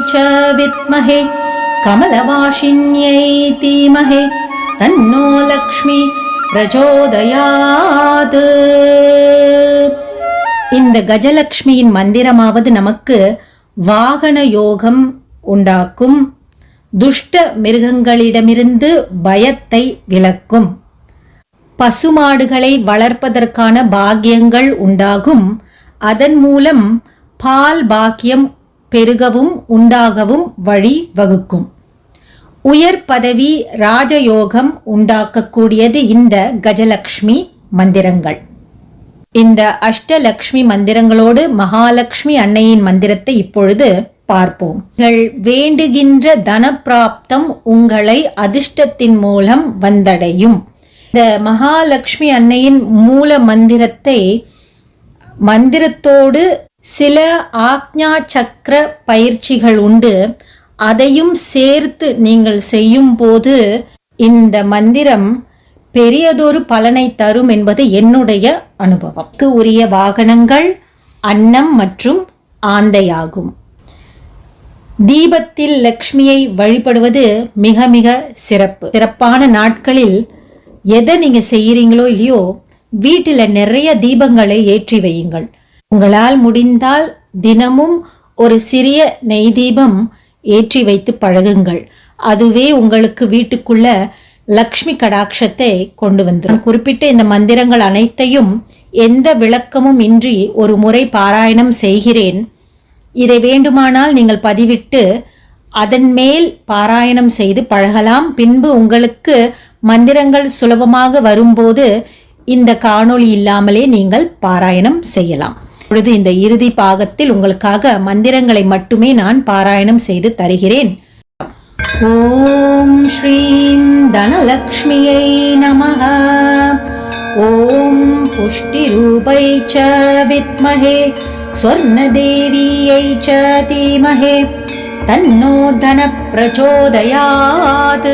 च विद्महे कमलवासिन्यै धीमहे तन्नो लक्ष्मी பிரச்சோதயாது இந்த கஜலக்ஷ்மியின் மந்திரமாவது நமக்கு வாகன யோகம் உண்டாக்கும் துஷ்ட மிருகங்களிடமிருந்து பயத்தை விலக்கும் பசுமாடுகளை வளர்ப்பதற்கான பாக்கியங்கள் உண்டாகும் அதன் மூலம் பால் பாக்கியம் பெருகவும் உண்டாகவும் வழி வகுக்கும். உயர் பதவி ராஜயோகம் உண்டாக்கக்கூடியது இந்த கஜலக்ஷ்மி மந்திரங்கள். இந்த அஷ்டலக்ஷ்மி மந்திரங்களோடு மகாலட்சுமி அன்னையின் மந்திரத்தை இப்பொழுது பார்ப்போம். நீங்கள் வேண்டுகின்ற தனப்பிராப்தம் உங்களை அதிர்ஷ்டத்தின் மூலம் வந்தடையும். இந்த மகாலட்சுமி அன்னையின் மூல மந்திரத்தை மந்திரத்தோடு சில ஆக்ஞா சக்கர பயிற்சிகள் உண்டு. அதையும் சேர்த்து நீங்கள் செய்யும் போது இந்த மந்திரம் பெரியதொரு பலனை தரும் என்பது என்னுடைய அனுபவம். உரிய வாகனங்கள் அன்னம் மற்றும் ஆந்தையாகும். தீபத்தில் லக்ஷ்மியை வழிபடுவது மிக மிக சிறப்பு. சிறப்பான நாட்களில் எதை நீங்கள் செய்கிறீங்களோ இல்லையோ வீட்டில் நிறைய தீபங்களை ஏற்றி வையுங்கள். உங்களால் முடிந்தால் தினமும் ஒரு சிறிய நெய் தீபம் ஏற்றி வைத்து பழகுங்கள். அதுவே உங்களுக்கு வீட்டுக்குள்ள லக்ஷ்மி கடாட்சத்தை கொண்டு வந்துடும் குறிப்பிட்ட இந்த மந்திரங்கள் அனைத்தையும் எந்த விளக்கமும் இன்றி ஒரு முறை பாராயணம் செய்கிறேன். இதை வேண்டுமானால் நீங்கள் பதிவிட்டு அதன் மேல் பாராயணம் செய்து பழகலாம். பின்பு உங்களுக்கு மந்திரங்கள் சுலபமாக வரும்போது இந்த காணொளி இல்லாமலே நீங்கள் பாராயணம் செய்யலாம். இப்பொழுது இந்த இறுதி பாகத்தில் உங்களுக்காக மந்திரங்களை மட்டுமே நான் பாராயணம் செய்து தருகிறேன். ஓம் ஸ்ரீம் தனலக்ஷ்மியை நமக ஓம் புஷ்டி ரூபை ச வித்மஹே. ஸ்வர்ணதேவியை ச தீமஹே. தன்னோ தன பிரச்சோதயாத்.